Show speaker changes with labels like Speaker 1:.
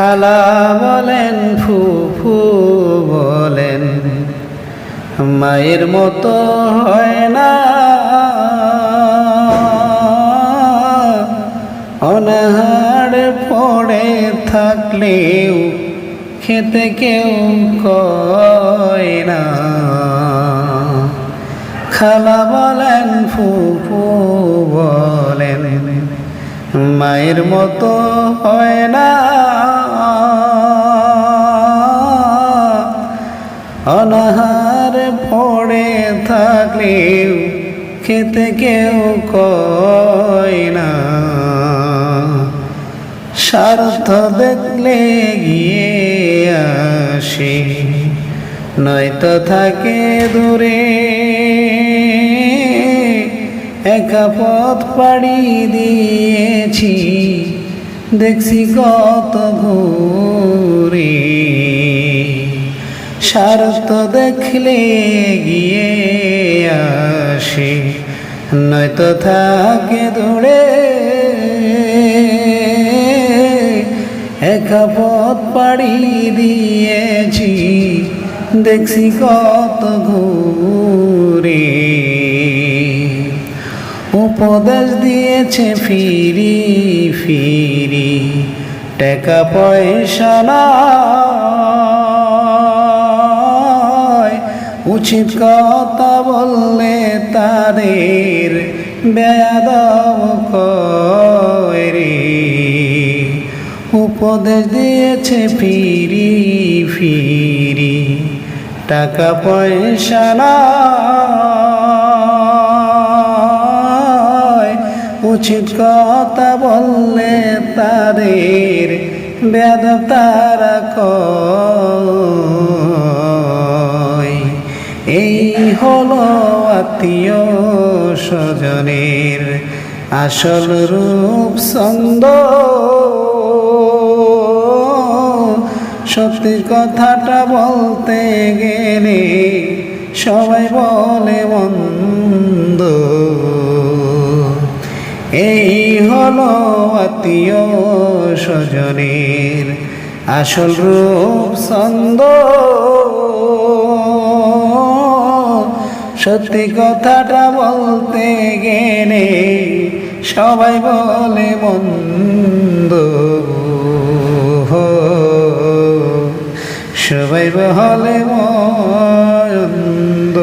Speaker 1: খালা বলেন, ফুফু বলেন, মায়ের মতো হয় না। অনাহার পড়ে থাকলেও খেতে কেউ কয় না। খালা বলেন, ফুফু বলেন মায়ের মতো হয় না। অনাহার পড়ে থাকলেও খেতে কেউ কয় না। স্বার্থ দেখলে গিয়ে আসে, নয়তো থাকে দূরে। একা পথ পাড়ি দিয়েছি। দেখছি কত ঘুরে। স্বার্থ দেখলে গিয়ে আসে, নয়তো থাকে দূরে। একা পথ পাড়ি দিয়েছি, দেখছি কত ঘুরে। উপদেশ দিয়েছে ফিরি ফিরি, টাকা পয়সা উচিত কথা বললে তাদের বেয়াদব কয় রে। উপদেশ দিয়েছে ফিরি ফিরি, টাকা পয়সা উচিত কথা বললে তাদের বেদ তারা এই হলো আত্মীয় স্বজনের আসল রূপ ছন্দ। সত্যি কথাটা বলতে গেলে সবাই বলে মন্দ এই হলো আত্মীয় স্বজনের আসল রূপ ছন্দ। সত্যি কথাটা বলতে গেলে সবাই বলে মন্দ সবাই বলে মন্দ